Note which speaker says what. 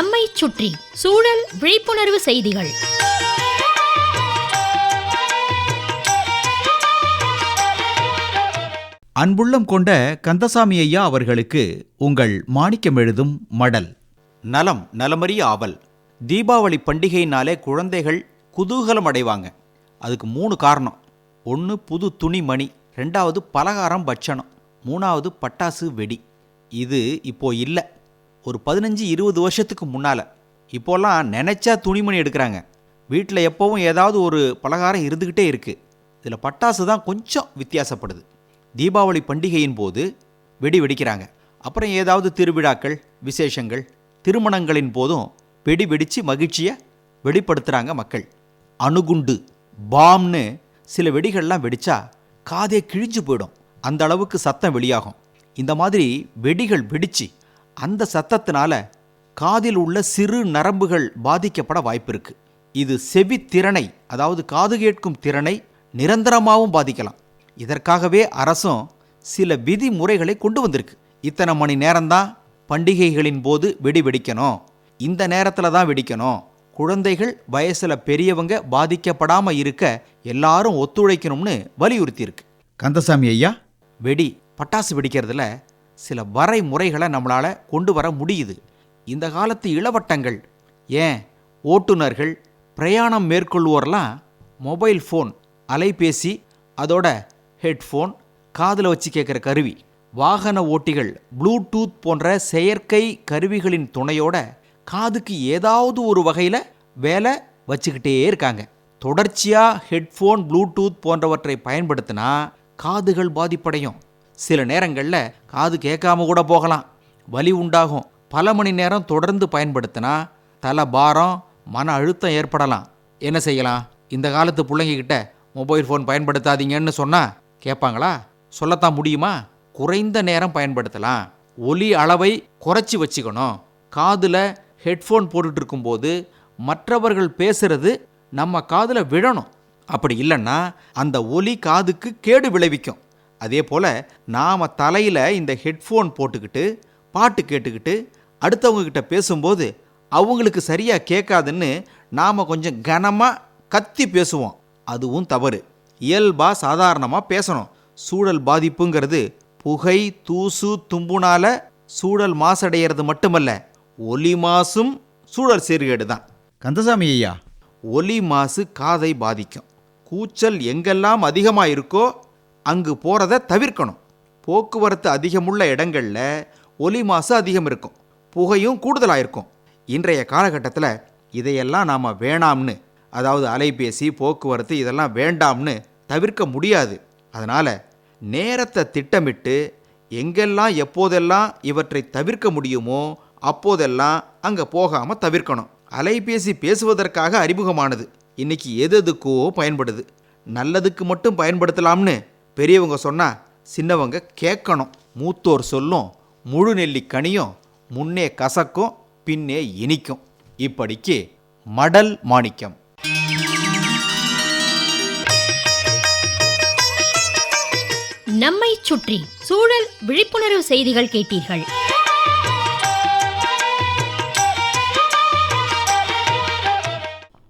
Speaker 1: நம்மை சுற்றி சூழல் விழிப்புணர்வு செய்திகள்.
Speaker 2: அன்புள்ளம் கொண்ட கந்தசாமி ஐயா அவர்களுக்கு உங்கள் மாணிக்கம் எழுதும் மடல். நலம் நலமறிய ஆவல். தீபாவளி பண்டிகைனாலே குழந்தைகள் குதூகலம் அடைவாங்க. அதுக்கு மூணு காரணம். ஒன்று புது துணிமணி ரெண்டாவது பலகாரம் பட்சணம். மூணாவது பட்டாசு வெடி. இது இப்போ இல்லை. ஒரு பதினஞ்சு இருபது வருஷத்துக்கு முன்னால். இப்போல்லாம் நினச்சா துணிமணி எடுக்கிறாங்க. வீட்டில் எப்போவும் ஏதாவது ஒரு பலகாரம் இருந்துக்கிட்டே இருக்குது இதில் பட்டாசு தான் கொஞ்சம் வித்தியாசப்படுது. தீபாவளி பண்டிகையின் போது வெடி வெடிக்கிறாங்க. அப்புறம் ஏதாவது திருவிழாக்கள் விசேஷங்கள் திருமணங்களின் போதும் வெடி வெடித்து மகிழ்ச்சியை வெளிப்படுத்துகிறாங்க மக்கள். அணுகுண்டு பாம்னு சில வெடிகள்லாம் வெடிச்சா காதே கிழிஞ்சு போயிடும். அந்த அளவுக்கு சத்தம் வெளியாகும். இந்த மாதிரி வெடிகள் வெடிச்சு அந்த சத்தத்தினால காதில் உள்ள சிறு நரம்புகள் பாதிக்கப்பட வாய்ப்பு இருக்கு இது செவி திறனை அதாவது காது கேட்கும் திறனை நிரந்தரமாகவும் பாதிக்கலாம். இதற்காகவே அரசும் சில விதிமுறைகளை கொண்டு வந்திருக்கு. இத்தனை மணி நேரம்தான் பண்டிகைகளின் போது வெடி வெடிக்கணும். இந்த நேரத்தில் தான் வெடிக்கணும். குழந்தைகள் வயசில் பெரியவங்க பாதிக்கப்படாமல் இருக்க எல்லாரும் ஒத்துழைக்கணும்னு வலியுறுத்தி இருக்கு கந்தசாமி ஐயா? வெடி பட்டாசு வெடிக்கிறதுல சில வரைமுறைகளை நம்மளால் கொண்டு வர முடியுது. இந்த காலத்து இளவட்டங்கள் ஏன்? ஓட்டுநர்கள் பிரயாணம் மேற்கொள்வோர்லாம் மொபைல் ஃபோன் அலைபேசி அதோட ஹெட்ஃபோன் காதில் வச்சு கேட்குற கருவி. வாகன ஓட்டிகள் ப்ளூடூத் போன்ற செயற்கை கருவிகளின் துணையோட காதுக்கு ஏதாவது ஒரு வகையில் வேலை வச்சுக்கிட்டே இருக்காங்க. தொடர்ச்சியாக ஹெட்ஃபோன் ப்ளூடூத் போன்றவற்றை பயன்படுத்தினா காதுகள் பாதிப்படையும். சில நேரங்களில் காது கேட்காம கூட போகலாம். வலி உண்டாகும். பல மணி நேரம் தொடர்ந்து பயன்படுத்தினா தலை பாரம் மன அழுத்தம் ஏற்படலாம். என்ன செய்யலாம்? இந்த காலத்து பிள்ளைங்கக்கிட்ட மொபைல் ஃபோன் பயன்படுத்தாதீங்கன்னு சொன்னால் கேட்பாங்களா? சொல்லத்தான் முடியுமா? குறைந்த நேரம் பயன்படுத்தலாம். ஒலி அளவை குறைச்சி வச்சுக்கணும். காதில் ஹெட்ஃபோன் போட்டுட்டு இருக்கும்போது மற்றவர்கள் பேசுறது நம்ம காதில் விழணும். அப்படி இல்லைன்னா அந்த ஒலி காதுக்கு கேடு விளைவிக்கும். அதே போல் நாம் தலையில் இந்த ஹெட்ஃபோன் போட்டுக்கிட்டு பாட்டு கேட்டுக்கிட்டு அடுத்தவங்க கிட்ட பேசும்போது அவங்களுக்கு சரியாக கேட்காதுன்னு நாம் கொஞ்சம் கனமாக கத்தி பேசுவோம். அதுவும் தவறு. இயல்பாக சாதாரணமாக பேசணும். சூழல் பாதிப்புங்கிறது புகை தூசு தும்புனால சூழல் மாசடைகிறது மட்டுமல்ல ஒலி மாசும் சூழல் சீர்கேடு தான் கந்தசாமி ஐயா. ஒலி மாசு காதை பாதிக்கும். கூச்சல் எங்கெல்லாம் அதிகமாக இருக்கோ அங்கு போகிறத தவிர்க்கணும். போக்குவரத்து அதிகமுள்ள இடங்களில் ஒலி மாசு அதிகம் இருக்கும். புகையும் கூடுதலாக இருக்கும் இன்றைய காலகட்டத்தில் இதையெல்லாம் நாம் வேணாம்னு அதாவது அலைபேசி போக்குவரத்து இதெல்லாம் வேண்டாம்னு தவிர்க்க முடியாது. அதனால் நேரத்தை திட்டமிட்டு எங்கெல்லாம் எப்போதெல்லாம் இவற்றை தவிர்க்க முடியுமோ அப்போதெல்லாம் அங்கே போகாமல் தவிர்க்கணும். அலைபேசி பேசுவதற்காக அறிமுகமானது. இன்னைக்கு எது எதுக்கோ பயன்படுது. நல்லதுக்கு மட்டும் பயன்படுத்தலாம்னு பெரியவங்க சொன்னா சின்னவங்க கேட்கணும். மூத்தோர் சொல்லும் முழு நெல்லி கனியும் முன்னே கசக்கும் பின்னே இனிக்கும். இப்படிக்கு மடல் மாணிக்கம்.
Speaker 1: நம்மை சுற்றி சூழல் விழிப்புணர்வு செய்திகள் கேட்டீர்கள்.